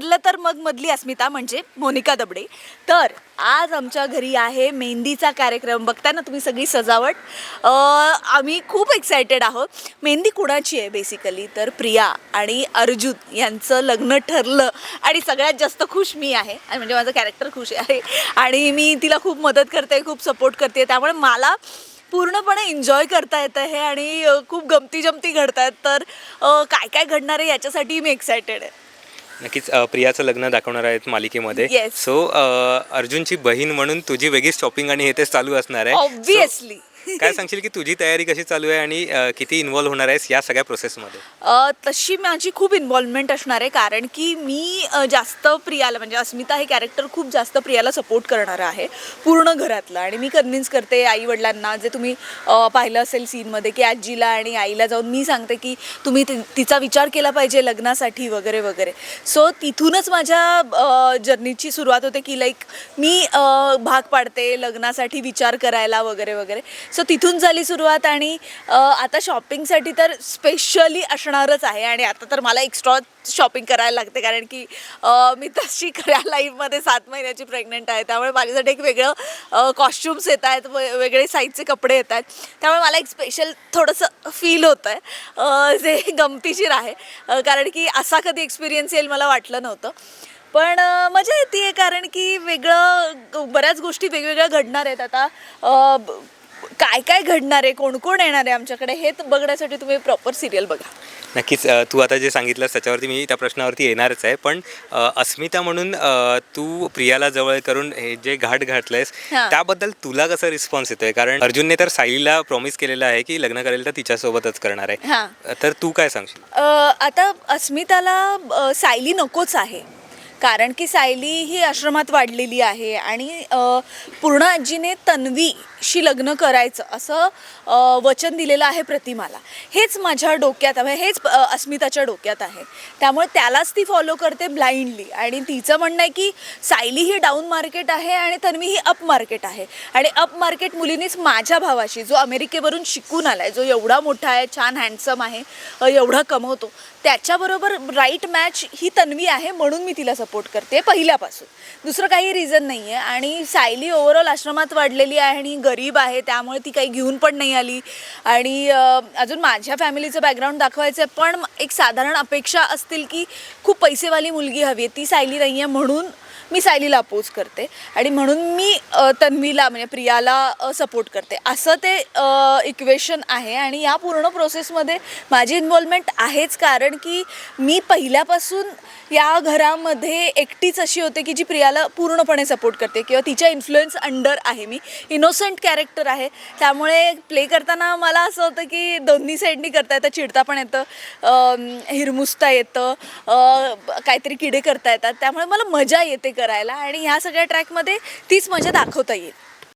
ठरलं तर मग मधली अस्मिता म्हणजे मोनिका दबडे. तर आज आमच्या घरी आहे मेहंदीचा कार्यक्रम. बघताय ना तुम्ही सगळी सजावट. आम्ही खूप एक्सायटेड आहोत. मेहंदी कुणाची आहे बेसिकली तर प्रिया आणि अर्जुन यांचं लग्न ठरलं आणि सगळ्यात जास्त खुश मी आहे. आणि म्हणजे माझं कॅरेक्टर खुश आहे. आणि मी तिला खूप मदत करते खूप सपोर्ट करते. त्यामुळे मला पूर्णपणे एन्जॉय करता येतं हे आणि खूप गमती जमती घडत आहेत तर काय काय घडणार आहे याच्यासाठी मी एक्सायटेड आहे. नक्कीच अ, प्रियाचं लग्न दाखवणार आहेत मालिकेमध्ये. Yes. सो अर्जुनची बहीण म्हणून तुझी वेगळीच शॉपिंग आणि हे ते चालू असणार आहे. ऑब्विसली काय सांगशील की तुझी तयारी कशी चालू आहे आणि अ, किती इन्व्हॉल्व्ह होणार आहेस या सगळ्या प्रोसेसमध्ये अ, तशी माझी खूप इन्व्हॉल्वमेंट असणार आहे कारण की मी अ, जास्त प्रियाला म्हणजे अस्मिता हे कॅरेक्टर खूप जास्त प्रियाला सपोर्ट करणारं आहे पूर्ण घरातलं. आणि मी कन्व्हिन्स करते आई वडिलांना जे तुम्ही अ, पाहिलं असेल सीनमध्ये की आजीला आणि आईला जाऊन मी सांगते की तुम्ही ति- तिचा विचार केला पाहिजे लग्नासाठी वगैरे वगैरे. सो तिथूनच माझ्या जर्नीची सुरुवात होते की लाईक मी अ, भाग पाडते लग्नासाठी विचार करायला वगैरे वगैरे. सो तिथून झाली सुरुवात आणि आता शॉपिंगसाठी तर स्पेशली असणारच आहे आणि आता तर मला एक्स्ट्रा शॉपिंग करायला लागते कारण की मी तशी खऱ्या लाईफमध्ये सात महिन्याची प्रेग्नंट आहे. त्यामुळे माझ्यासाठी एक वेगळं कॉस्ट्युम्स येत आहेत वे- वेगळे साईजचे कपडे येत आहेत. त्यामुळे मला एक स्पेशल थोडंसं फील होतं आहे जे गमतीशीर आहे. कारण की असा कधी एक्सपिरियन्स येईल मला वाटलं नव्हतं. पण मजा येते कारण की वेगळं बऱ्याच गोष्टी वेगवेगळ्या घडणार आहेत. आता काय काय घडणार आहे? कोण कोण येणार आहे आमच्याकडे? हे बघण्यासाठी तुम्ही प्रॉपर सिरियल बघा. नक्कीच तू आता जे सांगितलंस त्याच्यावरती मी त्या प्रश्नावरती येणारच आहे. पण अस्मिता म्हणून तू प्रियाला जवळ करून हे जे घाट घातलंयस. त्याबद्दल तुला कसा रिस्पॉन्स येतोय? कारण अर्जुनने तर साईला प्रॉमिस केलेलं आहे की लग्न करेल तर तिच्यासोबतच करणार आहे. तर तू काय सांगशील? आता अस्मिताला सायली नकोच आहे. कारण की सायली ही आश्रमात वाढलेली आहे आणि पूर्ण आजीने शी लग्न करायचं असं वचन दिलेलं आहे प्रतिमाला. हेच माझ्या डोक्यात आहे हेच अस्मिताच्या डोक्यात आहे. त्यामुळे त्यालाच ती फॉलो करते ब्लाइंडली आणि तिचं म्हणणं आहे की सायली ही डाऊन मार्केट आहे आणि तन्वी ही अप मार्केट आहे. आणि अप मार्केट मुलीनीच माझ्या भावाशी जो अमेरिकेवरून शिकून आला आहे जो एवढा मोठा आहे छान हँडसम आहे एवढा कमवतो त्याच्याबरोबर राईट मॅच ही तन्वी आहे म्हणून मी तिला सपोर्ट करते पहिल्यापासून. दुसरं काही रिझन नाही आहे आणि सायली ओव्हरऑल आश्रमात वाढलेली आहे आणि गरीब आहे त्यामुळे ती काही घेऊन पण नाही आली. आणि अजून माझ्या फॅमिलीचं बॅकग्राऊंड दाखवायचं आहे पण एक साधारण अपेक्षा असतील की खूप पैसेवाली मुलगी हवी आहे. ती सायली नाही आहे म्हणून मी सायलीला अपोज करते आणि म्हणून मी अ, तन्वीला म्हणजे प्रियाला सपोर्ट करते. असं ते इक्वेशन आहे आणि या पूर्ण प्रोसेसमध्ये माझी इन्व्हॉल्वमेंट आहेच. कारण की मी पहिल्यापासून या घरामध्ये एकटीच अशी होते की जी प्रियाला पूर्णपणे सपोर्ट करते किंवा तिच्या इन्फ्लुएन्स अंडर आहे मी. इनोसंट कॅरेक्टर आहे. त्यामुळे प्ले करताना मला असं होतं की दोन्ही साईडनी करता येतं चिडता पण येतं अम, हिरमुसता येतं अ, काहीतरी किडे करता येतात. त्यामुळे मला मजा येते करायला आणि ह्या सगळ्या ट्रॅकमध्ये तीच मजा दाखवता येईल.